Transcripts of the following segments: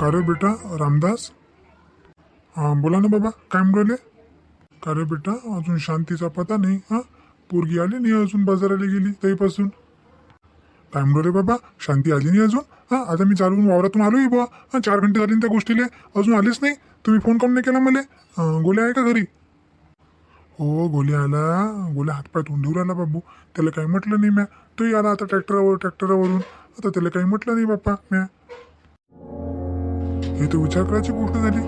का रे बेटा रामदास। हाँ बोला ना बाबा काय म्हणून राहिले का रे बेटा अजून शांतीचा पता नाही हाँ? पोरगी आली नाही अजून बाजाराला गेली तरीपासून काय म्हणू रे बाबा शांती आली नाही अजून? हाँ आता मी चालून वावरातून आलोय बुवा। हाँ चार घंटे झाले त्या गोष्टीले। अजून आलेच नाही? तुम्ही फ़ोन काऊन नाही केला मला? अं, गोल्या आहे का घरी? हो गोल्या आला. गोल्या हातपाय तोंडून आला बाबू. त्याला काही म्हटलं नाही म्या. तोही आला आता ट्रॅक्टरवर ट्रॅक्टरवरून. आता त्याला काही म्हटलं नाही बाप्पा म्या. हे तर विचार करायची गोष्ट झाली.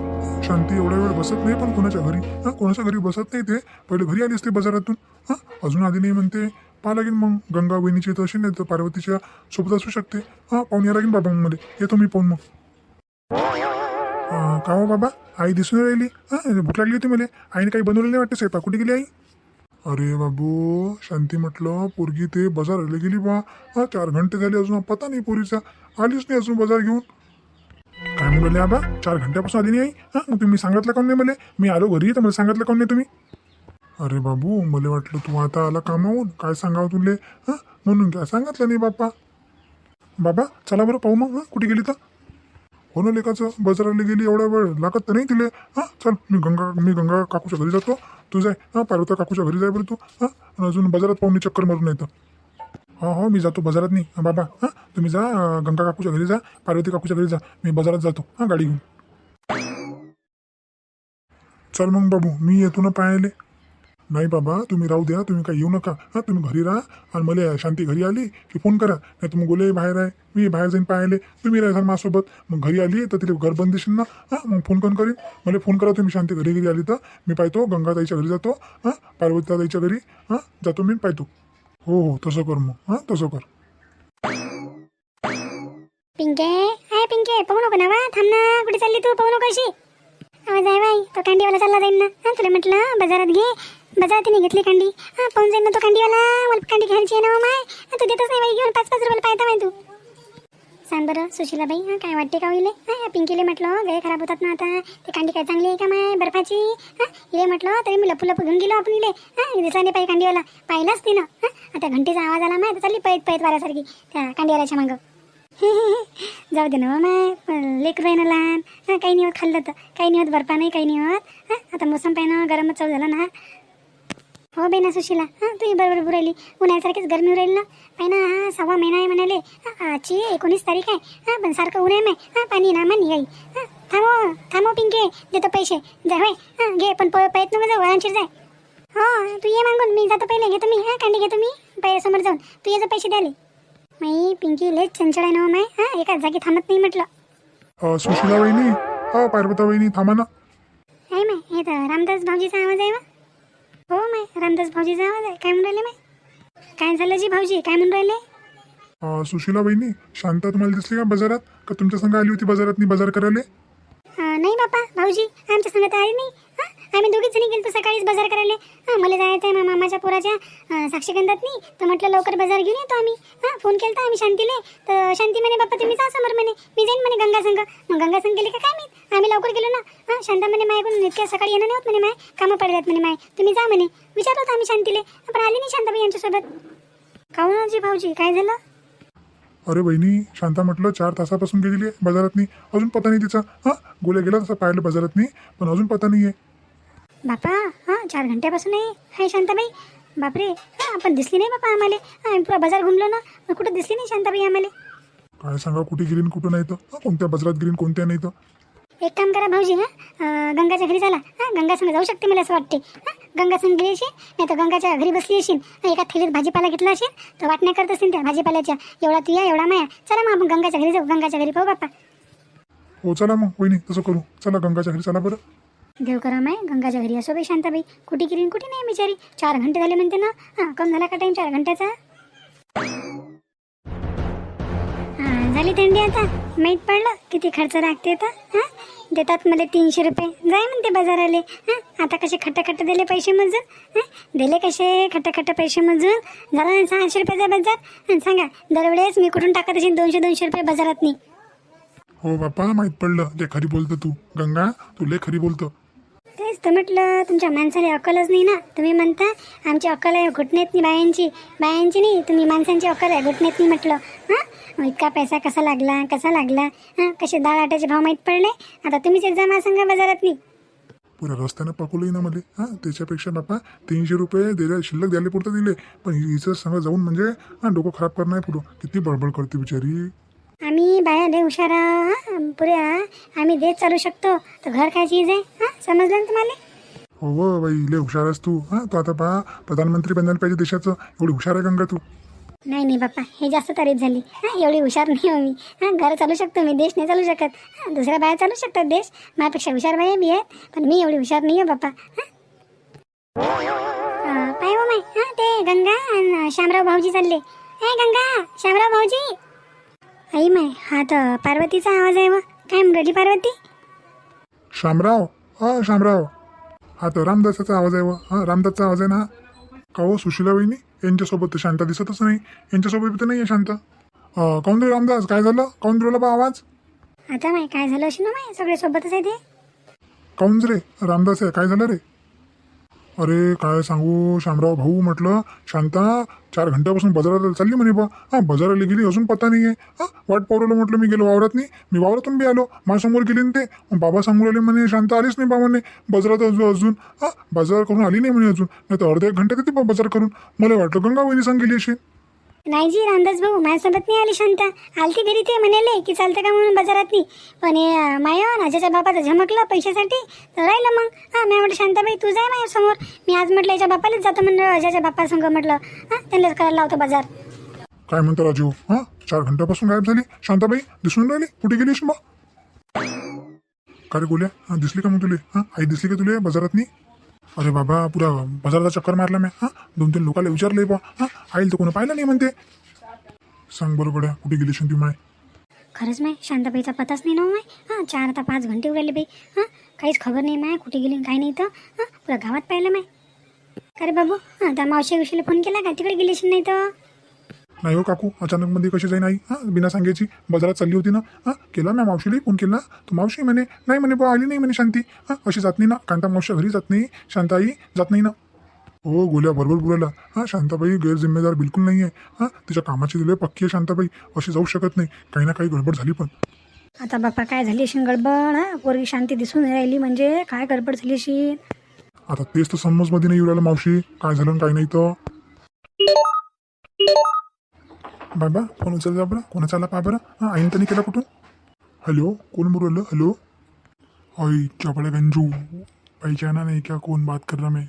शांती एवढा वेळ बसत नाही पण कोणाच्या घरी? हां कोणाच्या घरी बसत नाही ते? पहिले घरी आली असते बाजारातून. हां अजून आधी नाही म्हणते. पाहा लागेल मग गंगा वहिनीची तर अशी नाही तर पार्वतीच्या सोबत असू शकते. हां पाहून या लागेल बाबा मग मला येतो मी पाहून मग. का हो बाबा? आई दिसून राहिली. हां भूक लागली होती मला. आईने काही बनवलं नाही वाटते? स्वयंपाक कुठे गेली आई? अरे बाबू शांती म्हटलं पोरगी ते बाजाराला गेली बा. हां चार घंटे झाले अजून पता नाही पोरीचा. आलीच नाही अजून बाजार घेऊन. काय म्हणले आबा चार घंट्यापासून आली नाही आई. हां मग तुम्ही सांगितलं काऊन नाही मला? मी आलो घरी तर मला सांगितलं का नाही तुम्ही? अरे बाबू मला वाटलं तू आता आला कामावून काय सांगावं तुले? हां म्हणून काय सांगितलं नाही बाप्पा? बाबा चला बरं पाहू मग. हां कुठे गेली तर? हो ना लेखाचं बाजाराला गेली एवढा वेळ लागत तर नाही तिले. हां चल मी गंगा मी गंगा काकूच्या घरी जातो. तू जाय. हां पार्वता काकूच्या घरी जाय बरं तू. हां अजून बाजारात पाहून मी चक्कर मारून येतं. हो हो मी जातो. बाजारात नाही बाबा. हां तुम्ही जा. गंगा काकूच्या घरी जा. पार्वती काकूच्या घरी जा. मी बाजारात जातो. हां गाडी घेऊन. चल मग बाबू. मी येतो ना पाहायले. नाही बाबा. तुम्ही राहू द्या. तुम्ही काही येऊ नका. हां तुम्ही घरी राहा. आणि मला शांती घरी आली की फोन करा. नाही तर मग गोले बाहेर आहे. मी बाहेर जाईन पाहायले. तुम्ही राहा माझ्यासोबत. मग घरी आली तर तिला घर बंद दिसेल ना. हां मग फोन करून करीन. मला फोन करा तुम्ही. शांती घरी घरी आली तर. मी पाहतो. गंगाताईच्या घरी जातो. हां पार्वतीताईच्या घरी. हां जातो मी पाहतो. हो हो तसं कर मग. हां तसं कर. पिंके? हाय पिंके पाहू नको ना वा थांब ना कुठे चालली तू पाहू नको अशी आवाज आहे बाई तो कांडीवाला चालला जाईन ना. हा तुला म्हटलं बाजारात घे. बाजारात तिने घेतली कांडी हा पाहून जाईन ना तो कांडीवाला मला कांडी घ्यायची आहे ना माय. तू देतच नाही बाई घेऊन पाच पाच रुपयाला पाहता माय तू. सांग बरं. सुशीलाबाई हां काय वाटते का इले हा पिंकीले म्हटलं गळे खराब होतात ना आता. ते कांडी काय चांगली आहे का माय बर्फाची? हां इले म्हटलं तरी मी लपू लपू घेऊन गेलो आपण इले. हां दिसला नाही पाहिजे कांडीवाला. पाहिलाच तिनं. हा आता घंटेचा आवाज आला माय तर चालली पैत पैत वाऱ्यासारखी त्या कांडीवाल्याच्या मागं. जाऊ दे ना हो माय लेकरू आहे ना लहान. हां काही नाही होत खाल्लं तर. काही नाही होत बर्फा नाही काही नाही होत. हां आता मोसम पाहिनं गरमच चालू झाला ना. हो बेना सुशीला. हां तुम्ही बरोबर बुरायली उन्हाळ्यासारखीच गरमी राहील ना. पाहि ना हा सव्वा महिना आहे म्हणाले. हा, आजची एकोणीस तारीख आहे. हां पण सारखं ऊन आहे हां पाणी ना मानी गाई हां थांबो थांबो पिंके. देतो पैसे. जा होय. हां घे पण प पैत नको जाऊ वळणशीर जाय हो तू ये मागून. मी जातो पहिले. घेतो मी हां कांडी घेतो मी समोर जाऊन. तू ये जा पैसे द्याले माई पिंकी लेच चंचळ आहे ना हो माय हां एकाच जागी थांबत नाही म्हटलं. सुशीला वहिनी? हा पार्वता वहिनी थांबा ना. आहे माय हे तर रामदास भाऊजीचा आवाज आहे वा. हो माय रामदास भाऊजीचा आवाज आहे काय म्हणून राहिले माय काय झालं जी भाऊजी? काय म्हणून राहिले? अं, सुशीला वहिनी शांता तुम्हाला दिसली का बाजारात? का तुमच्या संग आली होती बाजारात मी बाजार करायला? अं, नाही बापा भाऊजी आमच्या संगत आली नाही. आम्ही दोघीच जणी गेलो सकाळीच बाजार करायला. हां मला जायचं आहे मामाच्या पोराच्या साक्षीगंधात नाही तर म्हटलं लवकर बाजार घेऊन येतो आम्ही. हां फोन केला तर आम्ही शांतीले. तर शांती म्हणे बाप्पा तुम्ही जा समोर म्हणे. मी जाईन म्हणे गंगासंग मग गंगासंग गेले का काय मी आम्ही लवकर गेलो ना. हां शांता म्हणे माझ्याकडून इतक्या सकाळी येणं नाही होत म्हणे माय. कामं पडल्यात म्हणे माय. तुम्ही जा म्हणे. विचारलं होतं आम्ही शांतीले. पण आली नाही शांताबाई यांच्यासोबत. काहून जी भाऊजी? काय झालं? अरे बहिणी शांता म्हटलं चार तासापासून गेलेली आहे बाजारात नाही अजून पता नाही तिचा. हां गोल्या गेला तसा पाहिलं बाजारात नाही पण अजून पता नाही आहे बापा हां चार घंट्यापासून आहे हाय शांताबाई. बापरे हां आपण दिसली नाही बापा आम्हाला. हां आम्ही पुरा बाजार घुमलो ना. पण कुठं दिसली नाही शांताबाई आम्हाला? काय सांगा कुठे आणि कुठं नाही तर? हां, कोणत्या बाजारात आणि कोणत्या नाही तर? एक काम करा भाऊजी हां गंगाच्या घरी चला. हां गंगा संग जाऊ शकते मला असं वाटते. हां गंगा संग गेली असेल नाही तर गंगाच्या घरी बसली असेल. हां, एका थैलीत भाजीपाला घेतला असेल तर वाटण्या करत असेल त्या भाजीपाल्याच्या. एवढा तुया एवढा माया. चला मग आपण गंगाच्या घरी जाऊ गंगाच्या घरी पाहू बापा. हो चला मग वहिनी तसं करू. चला गंगाच्या घरी चला बरं. देवकराम आहे गंगाच्या घरी असो बाई शांताबाई. कुठे किरीन कुठे नाही बिचारी? चार घंटे झाले म्हणते ना. हां कम झाला का टाईम चार घंट्याचा? हां झाली थंडी आता. माहीत पडलं किती खर्च लागते तर हां? देतात मला तीनशे रुपये. जाय म्हणते बाजाराले हां? आता कसे खट्टाखट्ट दिले पैसे मजून हां? दिले कसे खट्टाखट्ट पैसे मजून झाला ना सहाशे रुपयाचा बाजार. आणि सांगा दरवेळेस मी कुठून टाकत असेल दोनशे दोनशे रुपये बाजारात नाही हो बाप्पा माहीत पडलं. ते खरी बोलतो तू. गंगा तू लय खरी बोलतो. तेच तर म्हटलं तुमच्या माणसाला अक्कलच नाही ना. तुम्ही म्हणता आमची अक्कल आहे घुटण्यात नाही बायांची. बायांची नाही तुम्ही माणसांची अक्कल आहे घुटण्यात नाही म्हटलं. हां? इतका पैसा कसा लागला कसा लागला? हां? कसे डाळ आट्याचे भाव माहीत पडले? आता तुम्हीच एक जा सांगा बाजारात नाही पुरा रस्त्यानं पाकवलंही ना मला. हां? त्याच्यापेक्षा बापा तीनशे रुपये दिले शिल्लक द्यायला पुरतं दिले. पण हिचं संग जाऊन म्हणजे हां डोकं खराब करणार पुढं. किती बडबड करते बिचारी. आम्ही बाया लय हुशार हां पुऱ्या. आम्ही देत चालू शकतो. तर घर काय चीज आहे? हां समजलं ना तुम्हाला? हो व बाई लय हुशार आहेस तू. हां तू आता पहा प्रधानमंत्री बनायला पाहिजे देशाचं. एवढी हुशार आहे गंगा तू. नाही नाही बाप्पा हे जास्त तारीफ झाली. हां एवढी हुशार नाही हो मी. हां घर चालू शकतो मी देश नाही चालू शकत. हां दुसऱ्या बाया चालू शकतात देश. माझ्यापेक्षा हुशार बाया बी आहेत पण मी एवढी हुशार नाही आहे बाप्पा. हां? पाय हो माय. हां ते गंगा आणि शामराव भाऊजी चालले. हे गंगा शामराव भाऊजी. आई माय हा तर पार्वतीचा आवाज आहे व काय म्हणली पार्वती? शामराव हा शामराव. हा तर रामदासाचा आवाज आहे व हा रामदासचा आवाज आहे ना? का हो सुशीला वहिनी? यांच्यासोबत तर शांता दिसतच नाही. यांच्यासोबत तर नाही आहे शांता काऊन रे रामदास काय झालं? काऊन तुला बा आवाज? आता माय काय झालं अशी ना माय? सगळे सोबतच आहे ते? काऊन रे? रामदास आहे काय झालं रे? अरे काय सांगू? शामराव भाऊ म्हटलं शांता चार घंट्यापासून बाजाराला चालली म्हणे बा. हा बाजाराला गेली अजून पत्ता नाही आहे हा वाट पावलं म्हटलं मी गेलो वावरात नाही मी वावरातून बी आलो. माझ्यासमोर गेली ते. बाबा सांगू राहिले म्हणे शांता आलीच नाही बा म्हणे बाजारात अजून अजून. हा बाजार करून आली नाही म्हणे अजून. नाही तर अर्धा एक घंटा किती बा बाजार करून? मला वाटलं गंगा वहिनी सांग गेली अशी नाही जी रामदास भाऊ माझ्यासोबत नाही आली शांता. आलती घरी ते म्हणाले की चालतं का म्हणून बाजारात नाही पण माया नाजाच्या बापाचं झमकलं पैशासाठी. तर राहिलं मग. हां मी म्हटलं शांताबाई तू जाय माझ्यासमोर मी आज म्हटलं याच्या बापालाच जातो म्हणलं अजाच्या बापा संग म्हटलं. हां त्यांनाच करायला लावतो बाजार. काय म्हणतो राजू? हा चार घंट्यापासून गायब झाली. शांताबाई दिसून राहिली? कुठे गेलीस मग काय रे गोल्या? हा दिसली का मग तुले? हा आई दिसली का तुले बाजारात नाही अरे बाबा पुरा बाजाराचा चक्कर मारला मी. हा? दोन तीन लोकांना विचारलंय बा. हा? आईल तर कोणी पाहिलं नाही म्हणते. सांग बरं गड्या कुठे गेली ती माय? खरंच माय शांताबाईचा पताच नाही ना हो माय? हां चार आता पाच घंटे उडाले बाई. हां काहीच खबर नाही माय कुठे गेली काय नाही तर. हां पुरा गावात पाहिलं माय. अरे बाबू हां त्या मावशी विषयीला फोन केला का? तिकडे गेलीशी नाही तर? नाही हो काकू अचानक मध्ये कशी जाईन आई? हा बिना सांगायची बाजारात चालली होती ना? हा केला ना मावशीला फोन केला. तर मावशी म्हणे नाही म्हणे बा आली नाही म्हणे शांती. हा अशी जात नाही ना. कांता मावशी घरी जात नाही. शांताई जात नाही ना. हो गोल्या बरोबर बोलायला. हा शांताबाई गैरजिम्मेदार बिलकुल नाही आहे हा तिच्या कामाची दिले पक्की आहे शांताबाई. अशी जाऊ शकत नाही. काही ना काही गडबड झाली पण. आता बाप्पा काय झाली अशी गडबड? हा पोरगी शांती दिसून राहिली म्हणजे काय गडबड झाली अशी? आता तेच तर समजमध्ये नाही येऊ राहिलं मावशी. काय झालं आणि काय नाही तर? बाबा फोन उचल जा बरं. कोणाचा आला पा बरं? हां आईन तर केला कुठून? हॅलो कोण बोलवलं? हॅलो. आई चपळे गंजू. पहिचाना नाही क्या कोण बात कर रहा मैं?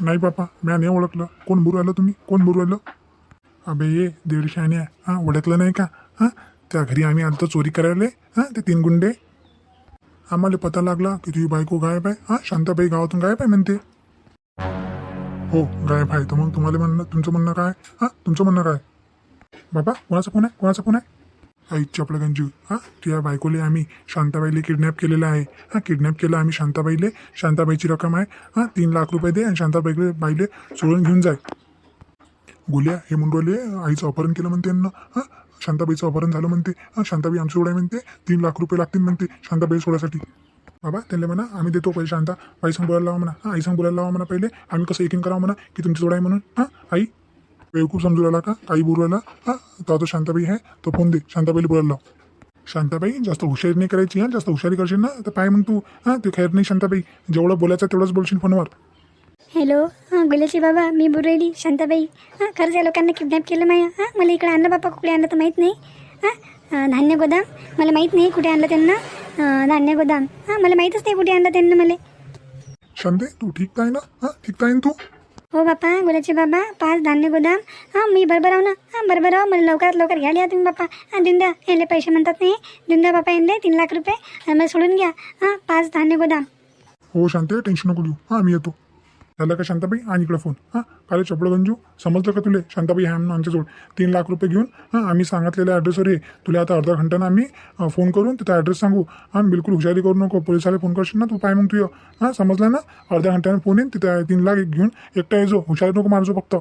नाही बापा म्या नाही ओळखलं. कोण बोलू आलं तुम्ही? कोण बोलू राहिलं? अबे ये दीडशे आणि हां ओळखलं नाही का? हां त्या घरी आम्ही आलतो चोरी करायला. हां ते तीन गुंडे. आम्हाला पता लागला की तुझी बायको गायब आहे. हां शांताबाई गावातून गायब आहे म्हणते. हो गायब आहे. तर मग तुम्हाला म्हणणं तुमचं म्हणणं काय? हां तुमचं म्हणणं काय? बाबा कोणाचा फोन आहे? कोणाचा फोन आहे? आईची आपलं गंजू. हां तुझ्या बायकोले आम्ही शांताबाईले किडनॅप केलेलं आहे. हां किडनॅप केलं आम्ही शांताबाईले. शांताबाईची रक्कम आहे. हां तीन लाख रुपये दे आणि शांताबाईले बाईले सोडून घेऊन जाय. गोल्या हे मुंडवले आईचं अपहरण केलं म्हणते यांना. हां शांताबाईचं अपहरण झालं म्हणते. हां शांताबाई आमची सोडाय म्हणते. तीन लाख रुपये लागतील म्हणते शांताबाई सोडासाठी बाबा त्यांना म्हणा आम्ही देतो पैसे शांता. बाई बोलायला लावा म्हणा. हां आईसंग बोलायला लावा म्हणा पहिले. आम्ही कसं एकिंग करावं म्हणा की तुमची सोडाय आहे म्हणून. हां आई बेवकूफ समजू राहिला का? काही बोलू राहिला? हां तो आता शांताबाई आहे तो फोन दे. शांताबाईला बोलायला लाव. शांताबाई जास्त हुशारी नाही करायची हां? जास्त हुशारी करशील ना? तर पाय मग तू. हां ते खैर नाही शांताबाई. जेवढं बोलायचं तेवढंच बोलशील फोनवर. हॅलो हां गुलाची बाबा मी बुरेली शांताबाई हां खरंच या लोकांना किडनॅप केलं माया. हां मला इकडे आणलं बापा कुठे आणलं तर माहीत नाही. हां धान्य गोदाम मला माहीत नाही कुठे आणलं त्यांना. धान्य गोदाम. हां मला माहीतच नाही कुठे आणलं त्यांना मला. शांते तू ठीक आहे ना? हां ठीक आहे ना तू? हो बापा गुलाचे बाबा पाच धान्य गोदाम. हां मी बरोबर आहो ना. हां बरोबर आहो. मला लवकरात लवकर घ्या लिहा तुम्ही बापा. हां देऊन द्या. याले पैसे म्हणतात नाही. देऊन द्या बापा यांना तीन लाख रुपये. मला सोडून घ्या. हां पाच धान्य गोदाम. हो शांते टेन्शन नको घेऊ. हां मी येतो. झालं का शांताबाई? आणि इकडं फोन हां काले चपळ गंजू? समजलं का तुले? शांताबाई आहे म्हणून आमच्याजवळ तीन लाख रुपये घेऊन हां आम्ही सांगितलेल्या ॲड्रेसवर हे तुला आता अर्धा घंट्यानं आम्ही फोन करून तिथं ॲड्रेस सांगू. हां बिलकुल हुशारी करू नको. पोलिसाला फोन करशील ना तू? पाय मग तू ये हां समजलं ना? अर्ध्या घंट्यानं फोन येईन तिथे तीन लाख घेऊन एकटा येजो हुशारी नको मारजो फक्त.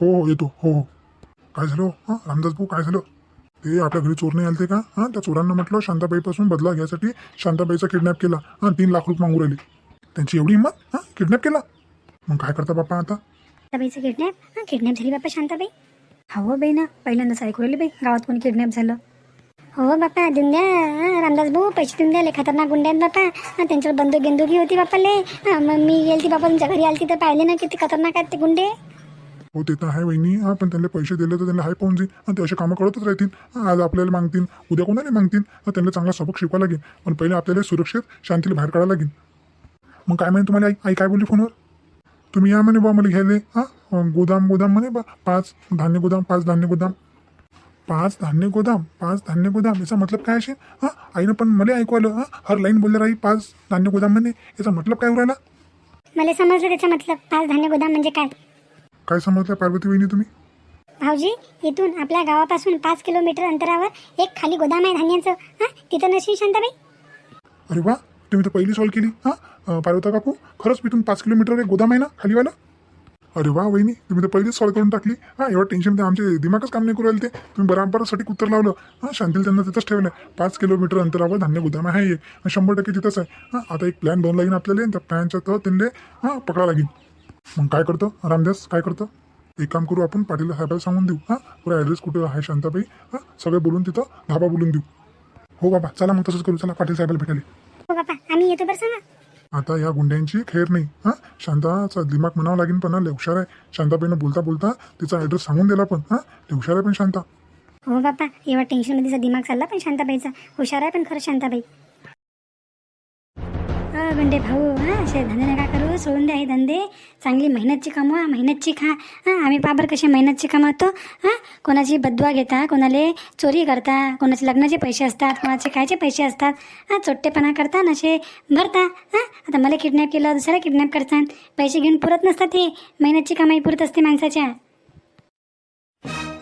हो हो येतो. हो हो. काय झालं? हां रामदास भाऊ काय झालं? ते आपल्या घरी चोर नाही आलते का? हां त्या चोरांना म्हटलं शांताबाईपासून बदला घ्यायसाठी शांताबाईचा किडनॅप केला. हां तीन लाख रुपये मागू राहिले. त्यांची एवढी हिंमत हां किडनॅप केला? मग काय करता बाप्पा आता? शांताबाईचं किडनॅप हां किडनॅप झाली बापा शांताबाई हो बाई ना पहिल्यांदाच ऐकू राहिली बाई गावात कोणी किडनॅप झालं. हो बापा देऊन द्या हं, रामदास भाऊ पैसे देऊन द्या लय खतरनाक गुंडे आहेत बापा हं, त्यांच्यावर बंदूक गेंदुकी होती बापाले हं, मग मी गेलती बापा तुमच्या घरी आलती तर पाहिले ना किती खतरनाक आहेत ते गुंडे. हो ते तर आहे वहिनी. हा पण त्यांना पैसे दिले तर त्यांना हाय पाहून जाईल आणि ते असे कामं करतच राहतील. हा, आज आपल्याला मागतील. उद्या कोणाला मागतील? हा, त्यांना चांगला सबक शिकवा लागेल. पण पहिले आपल्याला सुरक्षित शांतीला बाहेर काढायला लागेल. मग काय म्हणे तुम्हाला आई? आई काय बोलली फोनवर? तुम्ही या म्हणे बा मला घ्यायले. हा गोदाम गोदाम म्हणे बा. पाच धान्य गोदाम पाच धान्य गोदाम. पाच धान्य गोदाम पाच धान्य गोदाम. याचा मतलब काय असेल? हां आईनं पण मला ऐकू आलं हां हर लाईन बोलले राही पाच धान्य गोदाम म्हणे. याचा मतलब काय राहिला मला समजलं त्याचा मतलब. पाच धान्य गोदाम म्हणजे काय? काय समजलं पार्वती वहिनी तुम्ही? भाऊजी इथून आपल्या गावापासून पाच किलोमीटर अंतरावर एक खाली गोदाम आहे धान्याचं. हां तिथं नशील शांताबाई. अरे वा तुम्ही तर पहिली सॉल्व केली. हां? पार्वता काकू खरंच मी तुम्ही पाच किलोमीटर एक गोदाम आहे ना खालीवाला? अरे वा वहिनी तुम्ही तर पहिलीच सॉल्व करून टाकली. हां एवढं टेन्शन ते आमचे दिमागच काम नाही करू राहिले ते. तुम्ही बराबर सटीक उत्तर लावलं. हां शांतील त्यांना तिथंच ठेवलं. पाच किलोमीटर अंतरावर धान्य गोदाम आहे एक शंभर टक्के तिथंच आहे. हां आता एक प्लॅन बनवला लागेल आपल्याला त्या प्लॅनच्या तर त्यांना हां पकडा लागेल. मग काय करतो? रामदास काय करतो? एक काम करू आपण पाटील साहेबाला सांगून देऊ. हां पुरा ॲड्रेस कुठे आहे शांताबाई? हां सगळे बोलून तिथं धाबा बोलून देऊ. हो बाबा चला मग तसंच करू. चला पाटील साहेबाला भेटायला. हो बापा आम्ही येतो बरं सांगा. आता या गुंड्यांची खेर नाही हां? शांताचा दिमाग म्हणावं लागेल पण लय हुशार आहे. शांताबाईनं बोलता बोलता तिचा ॲड्रेस सांगून दिला पण हां? लय हुशार आहे पण शांता. हो बापा एवढा टेन्शनमध्ये तिचा दिमाग चालला पण शांताबाईचा. हुशार आहे पण खरं शांताबाई. अ गुंडे भाऊ हां? असे धंदे नका करू. सोडून द्या हे धंदे. चांगली मेहनतची कमवा मेहनतची खा. हां आम्ही पाबर कसे मेहनतची कमावतो? हां कोणाची बदवा घेता कोणाले चोरी करता कोणाचे लग्नाचे पैसे असतात कोणाचे कायचे पैसे असतात. हां चोट्टेपणा करता नशे भरता. हां आता मला किडनॅप केलं दुसऱ्याला किडनॅप करतात पैसे घेऊन पुरत नसतात हे मेहनतची कमाई पुरत असते माणसाच्या.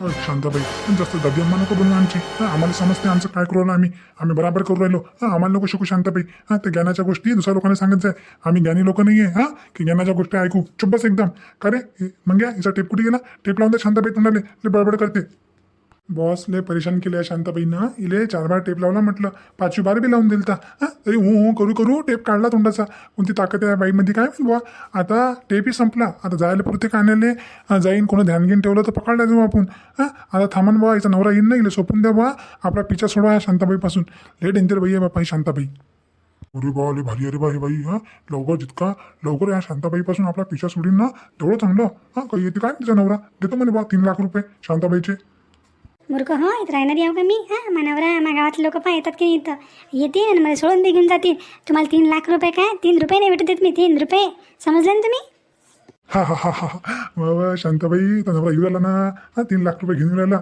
शांताबाई पण जास्त दबियम्मा नको बनवू आमची. आम्हाला समजते आमचं काय करू राहिलो आम्ही? आम्ही बराबर करू राहिलो. आम्हाला नको शिकू शांताबाई. हां ते ज्ञानाच्या गोष्टी दुसऱ्या लोकांना सांगत जाय आम्ही ज्ञानी लोक नाही आहे हां की ज्ञानाच्या गोष्टी ऐकू. चुप एकदम. का रे मग या हिचा टेप कुठे गेला? टेप लावून दे शांताबाई तोंडाले. बडबड करते. बॉस लय परेशान केले शांताबाईनं. इले चार बार टेप लावला म्हटलं पाचवी बार बी लावून दिलता. हां तरी हू हू करू करू टेप काढला तोंडाचा. कोणती ताकद आहे बाईमध्ये काय माहिती बुवा? आता टेपही संपला. आता जायला पुरते कानाले. जाईन कोणी ध्यान घेऊन ठेवलं तर पकडला जाऊ आपण. हां आता थांबन बुवा याचा नवरा येईन नाही सोपून द्या बुवा. आपला पिचा सोडवा या शांताबाईपासून. लय डेंजर बाई आहे बापा ही शांताबाई. अरे बा अरे भारी अरे बा हे बाई हां. लवकर जितका लवकर या शांताबाईपासून आपला पिचा सोडीन ना तेवढं चांगलं. हां काही येते काय तिचा नवरा? देतो म्हणे बा तीन लाख रुपये शांताबाईचे. मूर्ख हो इथं राहणार यावं का मी? हां मनावरा माझ्या गावातले लोक पहा येतात की इथं? येते आणि मला सोडून दे घेऊन जातील. तुम्हाला तीन लाख रुपये काय? तीन रुपये नाही भेटत देत मी तीन रुपये. समजलं ना तुम्ही? हा हा हा हा. वा शांताबाई नवरा येऊ राहिला ना? हा तीन लाख रुपये घेऊन राहिला.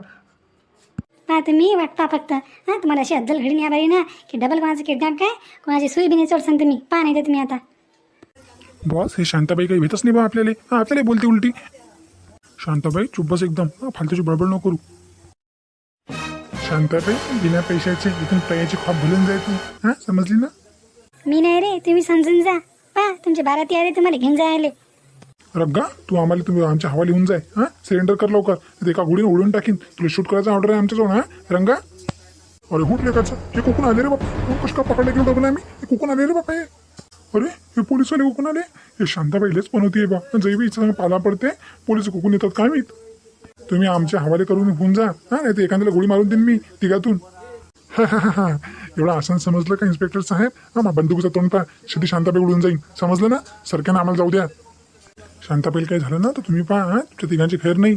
पहा तुम्ही वाट पहा फक्त. हां तुम्हाला अशी अद्दल घडून या बाई ना की डबल कोणाचं किडनॅप काय? कोणाची सुई बी नाही सोडसान तुम्ही? पहा नाही तर तुम्ही आता. बॉस हे शांताबाई काही भेटच नाही बा आपल्याला. हा आपल्याला बोलते उलटी. शांताबाई चुप बस एकदम. हा फालतूची बडबड नको करू. शांताबाई बिना पैशाचे इथून पैयाची खाप भरून जाय तू. हा? समजली ना? मी नाही रे तुम्ही समजून जा. पहा तुमचे बाराती आले तुम्हाला घेऊन जायले रग्गा तू आम्हाला तुम्ही आमच्या हवाली होऊन जाय. हा? सिलेंडर कर लवकर. एका गुढीने उडून टाकीन. तुला शूट करायचा ऑर्डर आहे आमच्याजवळ हा? रंगा? अरे हुट लेखाचं हे कुकून आले रे बापा. हो, कसं का पकडले गेलो बघ आम्ही? हे कुकून आले रे बापा हे. अरे हे पोलीसवाले कुकून आले? हे शांताबाईलेच बनवते बा जैवी इच्छा पाला पडते. पोलीस कुकून येतात काय माहीत? तुम्ही आमच्या हवाले करून होऊन जा. हा नाही तर एखाद्याला गोळी मारून देईन मी तिघातून. एवढं आसान समजलं का इन्स्पेक्टर साहेब? हा बंदुकीचा तोंड पा शेती शांताबाई उडून जाईन. समजलं ना? सरक्यानं आम्हाला जाऊ द्या. शांताबाईल काही झालं ना तर तुम्ही पहा हा तुमच्या तिघांची खैर नाही.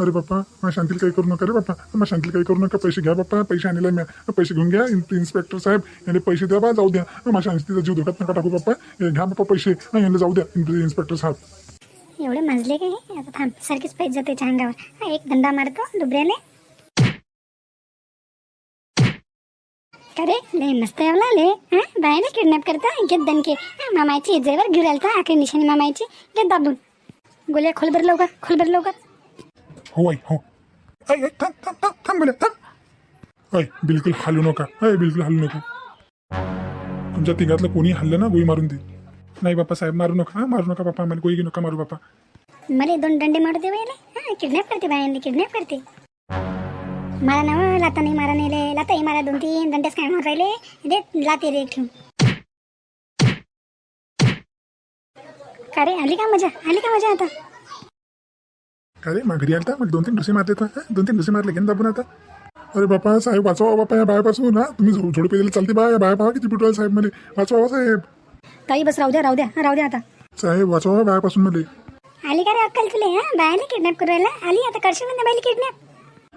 अरे बाप्पा मग शांतील काही करू नका रे बाप्पा. मग शांतील काही करू नका. पैसे घ्या बाप्पा पैसे आणले मी. पैसे घेऊन घ्या इन्स्पेक्टर साहेब. यांनी पैसे द्या बा जाऊ द्या. मग शांतीचा जीव धोक्यात नका टाकू बाप्पा. घ्या बाप्पा पैसे. यांना जाऊ द्या इन्स्पेक्टर साहेब. एवढे मजले काय हे? आता थांब सारखीच पाहिजे जाते अंगावर. हा एक दंडा मारतो दुबऱ्याने. अरे लय मस्त यावला ले हा बायने किडनॅप करता? घेत दणके. हा, मामाची इजेवर घेऊन आलता आखरी निशाणी मामाची घेत दाबून. गोल्या खोलबर लवकर खोलबर लवकर. हो आई हो. ऐ थांब थांब थांब थांब बोला थांब. ऐ बिलकुल हलू नका. ऐ बिलकुल हलू नको. तुमच्या तिघातलं कोणी हल्लं ना गोळी मारून दे. नाही बाप्पा साहेब मारू नका हा मारू नका बाप्पा मला गोळी नका मारू बाप्पा मला दोन दंडे मारू दे हा किडनॅप करते बायांनी किडनॅप करते मला ना लाता नाही मारा नेले लाताही मारा दोन तीन दंडेच काय मार राहिले दे लाते रे ठेवून का रे आली का मजा आली का मजा आता काय रे घरी आलता मग दोन तीन डुसे मारले तर हं? दोन तीन डुसे मारले घेऊन दाबून आता अरे बापा साहेब वाचवा बापा या बायापासून हा तुम्ही झो- झोडे पेलेले चालते बा या बाया पहा किती पिटवाल साहेबमध्ये वाचवा साहेब ताई बस राहू द्या राहू द्या. हा, राहू द्या आता. साहेब वाचवा बायापासून मध्ये आली का रे अक्कल तुले हा? बायला किडनॅप करायला? आली आता करशील म्हणते बायला किडनॅप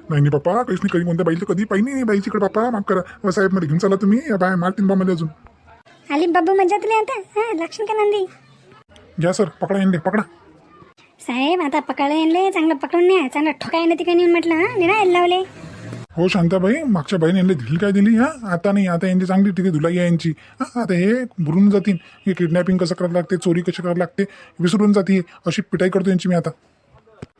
नाही नाही पप्पा काहीच नाही कधी बाईला कधी पाहिजे नाही बाईच्याकडे बापा माफ करा. साहेबमध्ये घेऊन चला तुम्ही. या बाया मारतीन बा मध्ये अजून. आली बाबू मजा तुले आता? हा का नंदी? घ्या सर पकडा यांडे पकडा. साहेब आता पकडले आणले चांगलं पकडून न्या. चांगलं ठोकाय ना तिकडे नेऊन म्हटलं हा? निरा लावले. हो शांताबाई मागच्या बाईने यांना दिली काय दिली? हा? आता नाही आता यांची चांगली तिथे धुलाई आहे यांची. हा आता हे बुरून जातील. हे किडनॅपिंग कसं करायला लागते? चोरी कशी करायला लागते? विसरून जाते अशी पिटाई करतो यांची मी आता.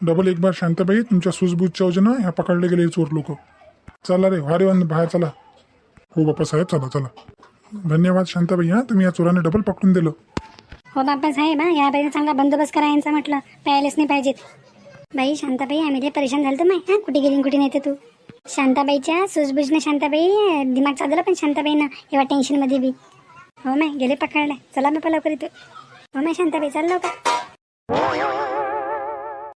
डबल एक बार शांताबाई तुमच्या सुजबूजच्या योजना ह्या पकडले गेले चोर लोक. चला रे वारे वन बाहेर चला. हो बापा साहेब चला चला. धन्यवाद शांताबाई हा. तुम्ही या चोराने डबल पकडून दिलं. हो बापा साहेब हा. या बाईचा चांगला बंदोबस्त करा यांचा म्हटलं. प्यायलाच नाही पाहिजेत. बाई शांताबाई आम्ही लय परेशान झालं माय. हा कुठे गेली कुठे नाही तू? शांताबाईच्या सुजबुजने शांताबाई दिमाग चालला पण शांताबाईनं. एव्हा टेन्शनमध्ये बी. हो माय गेले पकडले. चला बापा लवकर येतो हो माय शांताबाई चाललो का